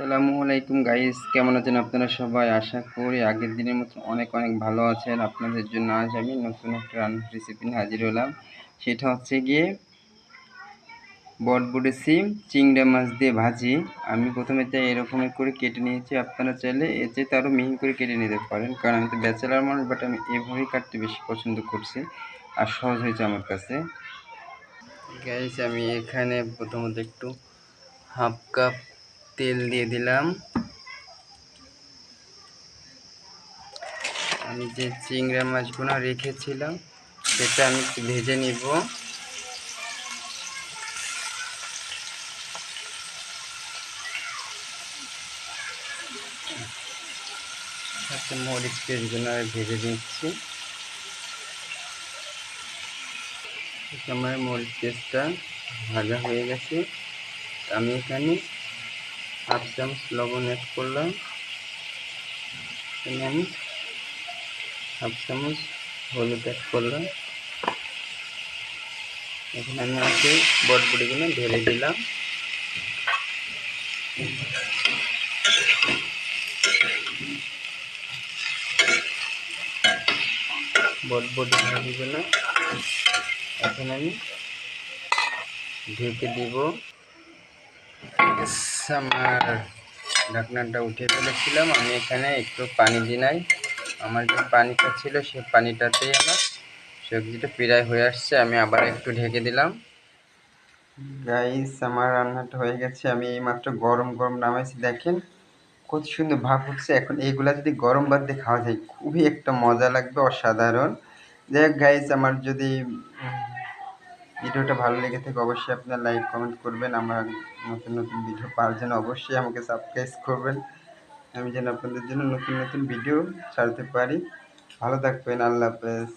আসসালামু আলাইকুম গাইস, কেমন আছেন আপনারা সবাই? আশা করি আগের দিনের মতো অনেক অনেক ভালো আছেন। আপনাদের জন্য আজ আমি নতুন একটা রান্নার রেসিপি হাজির হলাম। সেটা হচ্ছে গিয়ে বটবুডি সিম, চিংড়া মাছ দিয়ে ভাজি। আমি প্রথমে তাই এরকমই করে কেটে নিয়েছি। আপনারা চাইলে চেয়ে আরও মিহি করে কেটে নিতে পারেন। কারণ আমি তো ব্যাচেলার মানুষ বাট আমি এভাবেই কাটতে বেশি পছন্দ করছি আর সহজ হয়েছে আমার কাছে। গাইস, আমি এখানে প্রথমত একটু হাফ কাপ তেল দিয়ে দিলাম। আমি যে চিংড়া মাছগুলো রেখেছিলাম, সেটা আমি একটু ভেজে নিব। মরিচ পেস্টগুলো ভেজে দিচ্ছি আমার মরিচ পেস্টটা ভাজা হয়ে গেছে। আমি এখানে হাফ চামচ লবণ অ্যাড করলাম। এখানে আমি হাফ চামচ হলুদ অ্যাড করলাম। এখন আমি আছে বটবুটিগুলো ঢেলে দিলাম। বটবটি ভাজিগুলো এখন আমি ঢেকে দিব। আমার ঢাকনাটা উঠিয়ে ফেলেছিলাম। আমি এখানে একটু পানি দিই নাই। আমার যে পানিটা ছিল সেই পানিটাতেই আমার সবজিটা প্রায় হয়ে আসছে। আমি আবার একটু ঢেকে দিলাম। গাইস আমার রান্নাটা হয়ে গেছে। আমি এইমাত্র গরম গরম নামাইছি, দেখেন। কত সুন্দর ভাব হচ্ছে এখন এইগুলা যদি গরম ভাত দিয়ে খাওয়া যায়, খুবই একটা মজা লাগবে, অসাধারণ। যাই হোক গাইস আমার যদি ভিডিওটা ভালো লেগে থাকে অবশ্যই আপনার লাইক, কমেন্ট করবেন। আমার নতুন নতুন ভিডিও পাওয়ার জন্য অবশ্যই আমাকে সাবস্ক্রাইব করবেন। আমি যেন আপনাদের জন্য নতুন নতুন ভিডিও ছাড়তে পারি। ভালো থাকবেন, আল্লাহ হাফেজ।